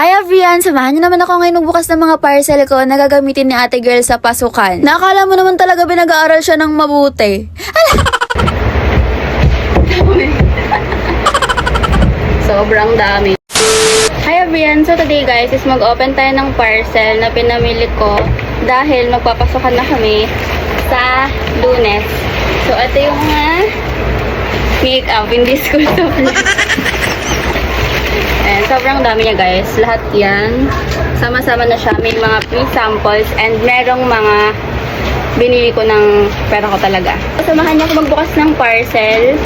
Hi everyone! Samahan niyo naman ako ngayon magbukas ng mga parcel ko na gagamitin ni ate girl sa pasukan. Nakakala mo naman talaga binag-aaral siya ng mabuti. Sobrang dami. Hi everyone! So today guys is mag-open tayo ng parcel na pinamili ko dahil magpapasokan na kami sa lunes. So ito yung mga makeup, hindi school supply. Ayan, sobrang dami niya guys. Lahat yan. Sama-sama na siya. May mga pre-samples and merong mga binili ko ng pera ko talaga. Samahan niyo ako magbukas ng parcel.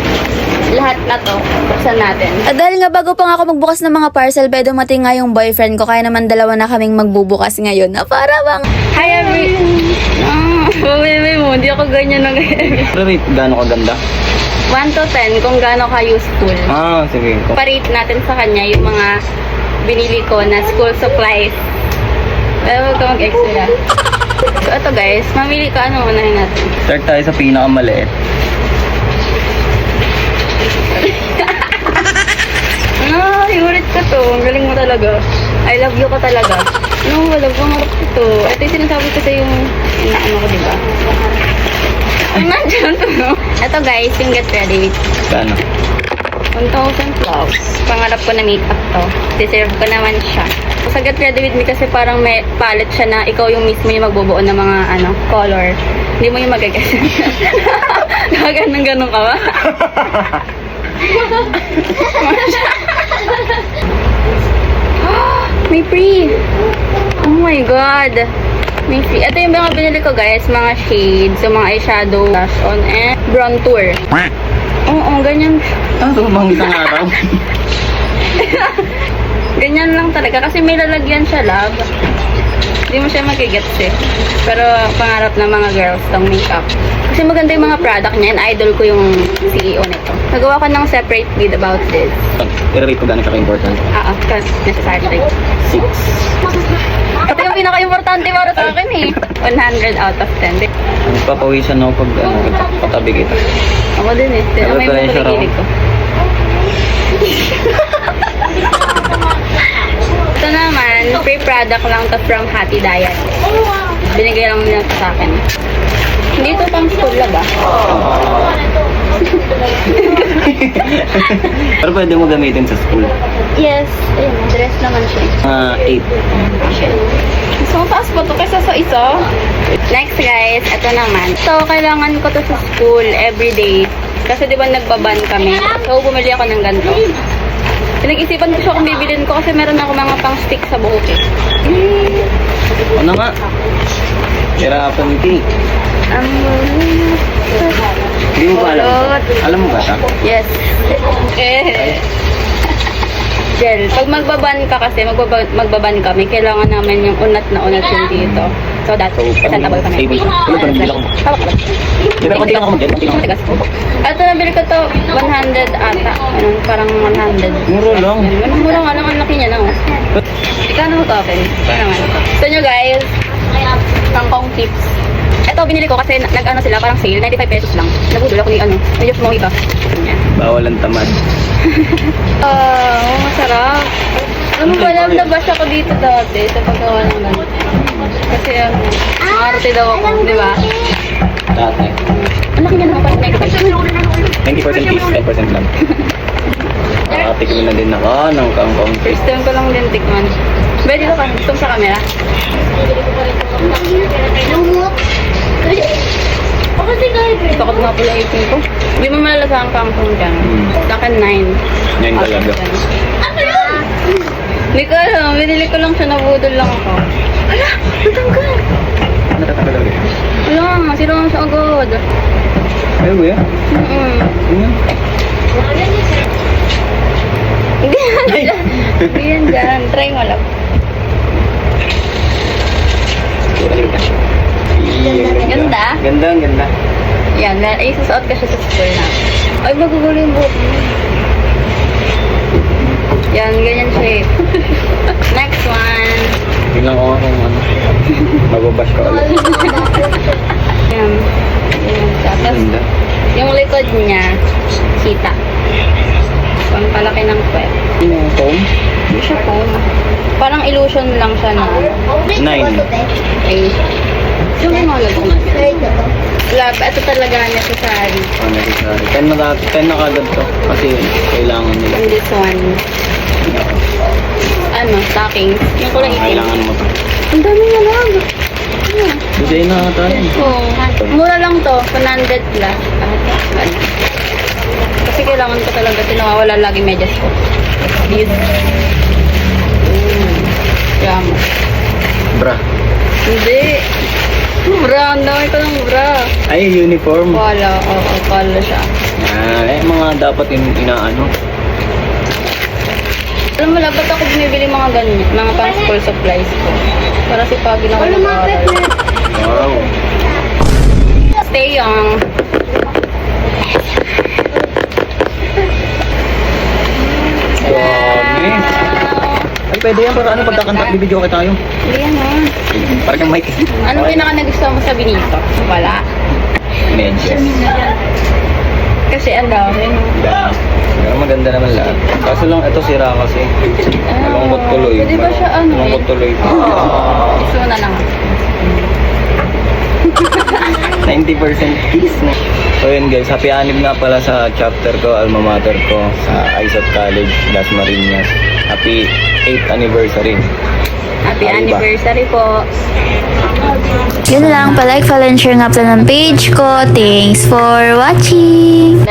Lahat na to. Buksan natin. At dahil nga bago pa nga ako magbukas ng mga parcel, be dumating nga yung boyfriend ko, kaya naman dalawa na kaming magbubukas ngayon. Na para bang... Hi, every... Ah, mami mo, hindi ako ganyan nag Pero rate, gaano kaganda? 1 to 10 kung gaano ka useful. Ah, sige. Parate natin sa kanya yung mga binili ko na school supplies. Pero huwag ka mag-extra. So, ito guys, mamili ka. Ano unahin natin? Start tayo sa pinakamaliit. Ah, favorite ko to. Ang galing mo talaga. I love you ka talaga. No, wala ko marap ko to. Ito yung sinasabi ko sa yung inaano ko, diba? Nandiyan to, no? Ito guys, yung get ready with Gaano? 1,000 plus. Pangarap ko na makeup to. Deserve ko naman siya. Sa Get Ready With Me kasi parang may palette siya na ikaw yung mismo yung magbubuo ng mga ano, color. Hindi mo yung magagas. Ganun ka ba? may free! Oh my God! Free. Ito yung mga binili ko guys, mga shades, yung mga eyeshadow, blush on, and brown tour. Oo, ganyan. Ah, tumang isang araw. Ganyan lang talaga. Kasi may lalagyan siya, love. Hindi mo siya magigets eh. Pero pangarap ng mga girls tong makeup. Kasi maganda yung mga product niya and idol ko yung CEO nito. Nagawa ko ng separate video about this. Pero rate ko gaano siya ka-important? Ah, of course, necessary. Six. Ito yung pinaka-importante para sa akin eh. 100 out of 10. Nagpapawisan ako pag ano, patabi kita. Ako din eh. Ano May ba mga yung sarap? pagkikilig ko. Ito naman, free product lang to from Happy Diet. Binigay lang nila sa akin. Hindi to pang school lab ah. Pero pwede mo gamitin sa school. Yes, ayun, dress naman siya. Ah, eight. Gusto mo taas pa to kaysa sa isa? Next guys, ito naman. So, kailangan ko to sa school everyday. Kasi di ba nagbaban kami. So, bumili ako ng ganito. Pinag-isipan ko siya kung bibilin ko kasi meron ako mga pang stick sa buhok eh. Ano nga? Hirapan cake. Um, Hindi mo ba alam? Alam mo ba ito? yes. Eh. Gel. Pag magbaban ka kasi, magbaban, magbaban kami, kailangan namin yung unat na unat yung dito. So that's So, kami. stable siya. Wala pa, nabili ako. Hawak ka ba? Di ba, konti lang ako lang nabili ko to 100 ata. Ano, parang 100. Mura lang. Ano, mura nga lang. Ang laki niya. Oh. Ikaw na mag-open. Ikaw naman. So nyo guys, kangkong tips. Ito, binili ko kasi nag- ano sila, parang sale. 95 pesos lang. Nabudol ako ni ano. Medyo smoky pa. Bawal ang tamad. Ah, oh, masarap. Ano ba alam na bash ako dito dati sa paggawa ng ganito. Kasi ano, arte daw ako, di ba? Dati. Ang laki niya naman 95. 90% fees, 10% lang. Nakatikim na din ako ng kangkong. First time ko lang din tikman. Ba, dito ka. Gusto sa camera? Bakit nga pala 18 ko? Hindi mo malasa ang kangkong dyan. Sa akin 9. Yan talaga. Hindi ko alam. Binili ko lang siya. Nabudol lang ako. Ala! Natanggal! Natatanggal ulit. Wala nga. Sila nga siya agad. Ay, kuya. Mm-mm. Tingnan. Hindi yan dyan. Hindi yan dyan. Try mo lang. Ganda. Ganda, ang ganda. Yan. mer- Ay, susuot ka siya sa school na. Ay, magugulo yung buhok mo. Yan, ganyan siya eh. Next one. Tingnan ko kung ano. Mababash ko ulit. Yan. Siya. Tapos, Ganda. yung likod niya, kita. Pangpalaki ng kwet. Ano yung foam? siya foam. Parang illusion lang siya na. Nine. Okay. Yung mga naguman. Lab, ito talaga necessary. Oh, necessary. Ten na, ka- ten na kagad to. Kasi kailangan nila. And this one. Ano, stockings. Yung kulay Ah, itim. Kailangan mo to. Ang dami niya lang. Bigay na tayo. Oo. Mura lang to. 100 plus. Ah, ano. Kasi kailangan ko talaga. Tinawawala lagi medyas ko. This. Mm. Yamo. Bra. Hindi. Bra, ang dami ko ng bra. Ay, uniform. Wala, oo, pala siya. Ah, eh, mga dapat in, inaano. Alam mo, dapat ako bumibili mga ganyan, mga pang school supplies ko. Para si Pagi na ako. Wow. Pwede yan para ano, pagkakanta, bibidyo ka tayo. Hindi yan ha. Parang mic. Anong pinaka nagustuhan mo sa Benito? Wala. Medyas. Kasi ang dami. Pero maganda naman lahat. Kaso lang, ito sira kasi. Malungkot tuloy. Pwede ba siya ano? Malungkot tuloy. Gusto mo na lang. 90% peace na. So yun guys, happy anib na pala sa chapter ko, alma mater ko sa ISOT College, Las Marinas. Happy 8th anniversary. Happy Ay, ba? anniversary po. Yun lang, palike, follow, and share nga pala ng page ko. Thanks for watching!